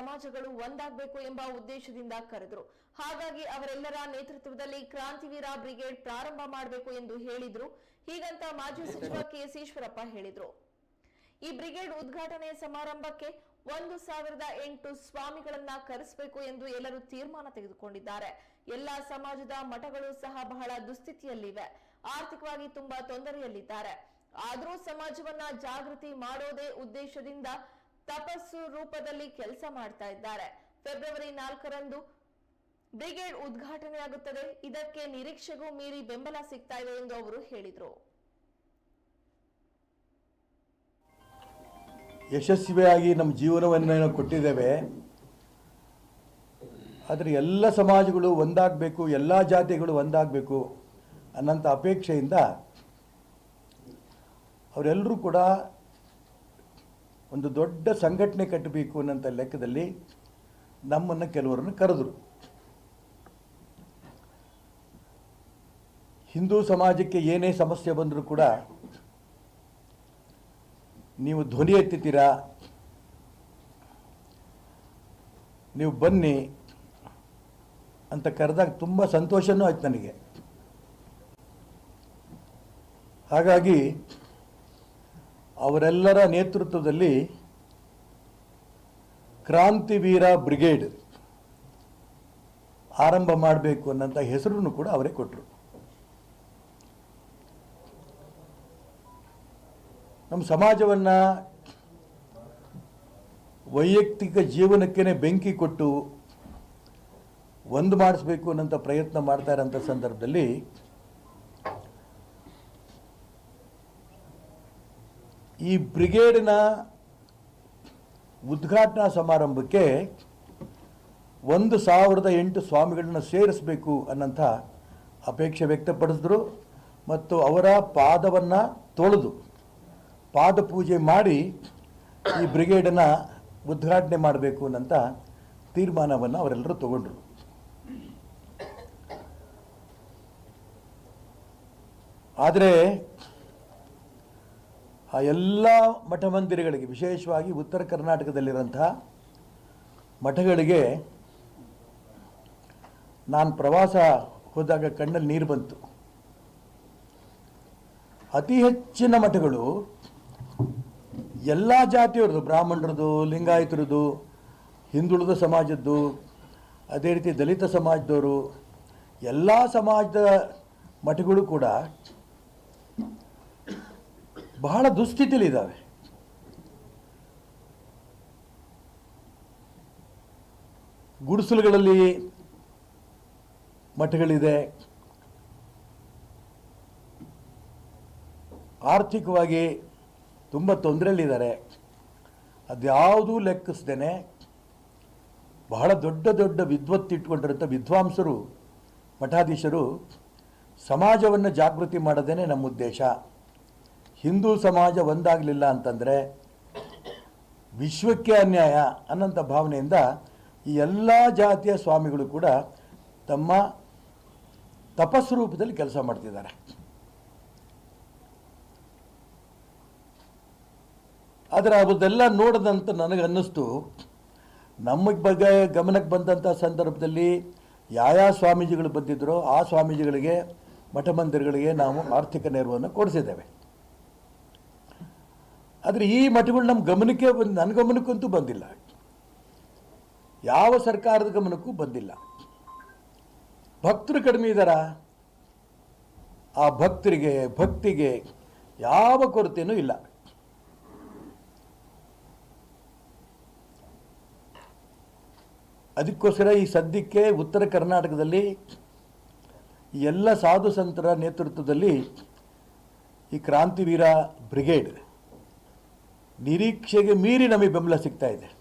ಸಮಾಜಗಳು ಒಂದಾಗಬೇಕು ಎಂಬ ಉದ್ದೇಶದಿಂದ ಕರೆದರು. ಹಾಗಾಗಿ ಅವರೆಲ್ಲರ ನೇತೃತ್ವದಲ್ಲಿ ಕ್ರಾಂತಿವೀರ ಬ್ರಿಗೇಡ್ ಪ್ರಾರಂಭ ಮಾಡಬೇಕು ಎಂದು ಹೇಳಿದ್ರು. ಹೀಗಂತ ಮಾಜಿ ಸಚಿವ ಕೆಎಸ್ ಈಶ್ವರಪ್ಪ ಹೇಳಿದ್ರು. ಈ ಬ್ರಿಗೇಡ್ ಉದ್ಘಾಟನೆ ಸಮಾರಂಭಕ್ಕೆ ಒಂದು ಸಾವಿರದ ಎಂಟು ಸ್ವಾಮಿಗಳನ್ನ ಕರೆಸಬೇಕು ಎಂದು ಎಲ್ಲರೂ ತೀರ್ಮಾನ ತೆಗೆದುಕೊಂಡಿದ್ದಾರೆ. ಎಲ್ಲಾ ಸಮಾಜದ ಮಠಗಳು ಸಹ ಬಹಳ ದುಸ್ಥಿತಿಯಲ್ಲಿವೆ. ಆರ್ಥಿಕವಾಗಿ ತುಂಬಾ ತೊಂದರೆಯಲ್ಲಿದ್ದಾರೆ. ಆದರೂ ಸಮಾಜವನ್ನ ಜಾಗೃತಿ ಮಾಡೋದೇ ಉದ್ದೇಶದಿಂದ ತಪಸ್ಸು ರೂಪದಲ್ಲಿ ಕೆಲಸ ಮಾಡ್ತಾ ಇದ್ದಾರೆ. ಫೆಬ್ರವರಿ ನಾಲ್ಕರಂದು ಬ್ರಿಗೇಡ್ ಉದ್ಘಾಟನೆಯಾಗುತ್ತದೆ. ಇದಕ್ಕೆ ನಿರೀಕ್ಷೆಗೂ ಮೀರಿ ಬೆಂಬಲ ಸಿಗ್ತಾ ಇದೆ ಎಂದು ಅವರು ಹೇಳಿದರು. ಯಶಸ್ವಿಯಾಗಿ ನಮ್ಮ ಜೀವನವನ್ನು ನಾವು ಕೊಟ್ಟಿದ್ದೇವೆ. ಆದರೆ ಎಲ್ಲ ಸಮಾಜಗಳು ಒಂದಾಗಬೇಕು, ಎಲ್ಲ ಜಾತಿಗಳು ಒಂದಾಗಬೇಕು ಅನ್ನಂಥ ಅಪೇಕ್ಷೆಯಿಂದ ಅವರೆಲ್ಲರೂ ಕೂಡ ಒಂದು ದೊಡ್ಡ ಸಂಘಟನೆ ಕಟ್ಟಬೇಕು ಅನ್ನೋಂಥ ಲೆಕ್ಕದಲ್ಲಿ ನಮ್ಮನ್ನು ಕೆಲವರನ್ನು ಕರೆದರು. ಹಿಂದೂ ಸಮಾಜಕ್ಕೆ ಏನೇ ಸಮಸ್ಯೆ ಬಂದರೂ ಕೂಡ ನೀವು ಧ್ವನಿ ಎತ್ತಿತ್ತೀರಾ ನೀವು ಬನ್ನಿ ಅಂತ ಕರೆದಾಗ ತುಂಬ ಸಂತೋಷನೂ ಆಯ್ತು ನನಗೆ. ಹಾಗಾಗಿ ಅವರೆಲ್ಲರ ನೇತೃತ್ವದಲ್ಲಿ ಕ್ರಾಂತಿವೀರ ಬ್ರಿಗೇಡ್ ಆರಂಭ ಮಾಡಬೇಕು ಅನ್ನೋಂಥ ಹೆಸರನ್ನು ಕೂಡ ಅವರೇ ಕೊಟ್ಟರು ನಮ್ಮ ಸಮಾಜವನ್ನು ವೈಯಕ್ತಿಕ ಜೀವನಕ್ಕೇ ಬೆಂಕಿ ಕೊಟ್ಟು ಒಂದು ಮಾಡಿಸ್ಬೇಕು ಅನ್ನೋಂಥ ಪ್ರಯತ್ನ ಮಾಡ್ತಾ ಇರೋಂಥ ಸಂದರ್ಭದಲ್ಲಿ ಈ ಬ್ರಿಗೇಡಿನ ಉದ್ಘಾಟನಾ ಸಮಾರಂಭಕ್ಕೆ ಒಂದು ಸಾವಿರದ ಎಂಟು ಸ್ವಾಮಿಗಳನ್ನು ಸೇರಿಸಬೇಕು ಅನ್ನಂಥ ಅಪೇಕ್ಷೆ ವ್ಯಕ್ತಪಡಿಸಿದ್ರು ಮತ್ತು ಅವರ ಪಾದವನ್ನು ತೊಳೆದು ಪಾದ ಪೂಜೆ ಮಾಡಿ ಈ ಬ್ರಿಗೇಡನ್ನು ಉದ್ಘಾಟನೆ ಮಾಡಬೇಕು ಅನ್ನಂಥ ತೀರ್ಮಾನವನ್ನು ಅವರೆಲ್ಲರೂ ತಗೊಂಡ್ರು. ಆದರೆ ಆ ಎಲ್ಲ ಮಠ ಮಂದಿರಗಳಿಗೆ ವಿಶೇಷವಾಗಿ ಉತ್ತರ ಕರ್ನಾಟಕದಲ್ಲಿರೋಂಥ ಮಠಗಳಿಗೆ ನಾನು ಪ್ರವಾಸ ಹೋದಾಗ ಕಣ್ಣಲ್ಲಿ ನೀರು ಬಂತು. ಅತಿ ಹೆಚ್ಚಿನ ಮಠಗಳು ಎಲ್ಲ ಜಾತಿಯವ್ರದ್ದು ಬ್ರಾಹ್ಮಣರದು ಲಿಂಗಾಯತರದು ಹಿಂದುಳಿದ ಸಮಾಜದ್ದು, ಅದೇ ರೀತಿ ದಲಿತ ಸಮಾಜದವರು, ಎಲ್ಲ ಸಮಾಜದ ಮಠಗಳು ಕೂಡ ಬಹಳ ದುಸ್ಥಿತಿಲಿದ್ದಾವೆ ಗುಡಿಸಲುಗಳಲ್ಲಿ ಮಠಗಳಿದೆ. ಆರ್ಥಿಕವಾಗಿ ತುಂಬ ತೊಂದರೆಯಲ್ಲಿದ್ದಾರೆ. ಅದ್ಯಾವುದೂ ಲೆಕ್ಕಿಸ್ದೇನೆ ಬಹಳ ದೊಡ್ಡ ದೊಡ್ಡ ವಿದ್ವತ್ತು ಇಟ್ಕೊಂಡಿರುವಂಥ ವಿದ್ವಾಂಸರು, ಮಠಾಧೀಶರು ಸಮಾಜವನ್ನು ಜಾಗೃತಿ ಮಾಡೋದೇ ನಮ್ಮ ಉದ್ದೇಶ. ಹಿಂದೂ ಸಮಾಜ ಒಂದಾಗಲಿಲ್ಲ ಅಂತಂದರೆ ವಿಶ್ವಕ್ಕೆ ಅನ್ಯಾಯ ಅನ್ನೋಂಥ ಭಾವನೆಯಿಂದ ಈ ಎಲ್ಲ ಜಾತಿಯ ಸ್ವಾಮಿಗಳು ಕೂಡ ತಮ್ಮ ತಪಸ್ಸು ರೂಪದಲ್ಲಿ ಕೆಲಸ ಮಾಡ್ತಿದ್ದಾರೆ. ಆದರೆ ಅದೆಲ್ಲ ನೋಡದಂತ ನನಗೆ ಅನ್ನಿಸ್ತು ನಮಗೆ ಬಗ್ಗೆ ಗಮನಕ್ಕೆ ಬಂದಂಥ ಸಂದರ್ಭದಲ್ಲಿ ಯಾವ ಸ್ವಾಮೀಜಿಗಳು ಬಂದಿದ್ದರೋ ಆ ಸ್ವಾಮೀಜಿಗಳಿಗೆ ಮಠ ಮಂದಿರಗಳಿಗೆ ನಾವು ಆರ್ಥಿಕ ನೆರವನ್ನು ಕೊಡಿಸಿದ್ದೇವೆ. ಆದರೆ ಈ ಮಠಗಳು ನಮ್ಮ ಗಮನಕ್ಕೆ ಬಂದು ನನ್ನ ಗಮನಕ್ಕಂತೂ ಬಂದಿಲ್ಲ. ಯಾವ ಸರ್ಕಾರದ ಗಮನಕ್ಕೂ ಬಂದಿಲ್ಲ. ಭಕ್ತರು ಕಡಿಮೆ ಇದ್ದಾರಾ ಆ ಭಕ್ತರಿಗೆ, ಭಕ್ತಿಗೆ ಯಾವ ಕೊರತೆಯೂ ಇಲ್ಲ. ಅದಕ್ಕೋಸ್ಕರ ಈ ಸದ್ಯಕ್ಕೆ ಉತ್ತರ ಕರ್ನಾಟಕದಲ್ಲಿ ಎಲ್ಲ ಸಾಧು ಸಂತರ ನೇತೃತ್ವದಲ್ಲಿ ಈ ಕ್ರಾಂತಿವೀರ ಬ್ರಿಗೇಡ್ ನಿರೀಕ್ಷೆಗೆ ಮೀರಿ ನಮಗೆ ಬೆಂಬಲ ಸಿಗ್ತಾ ಇದೆ.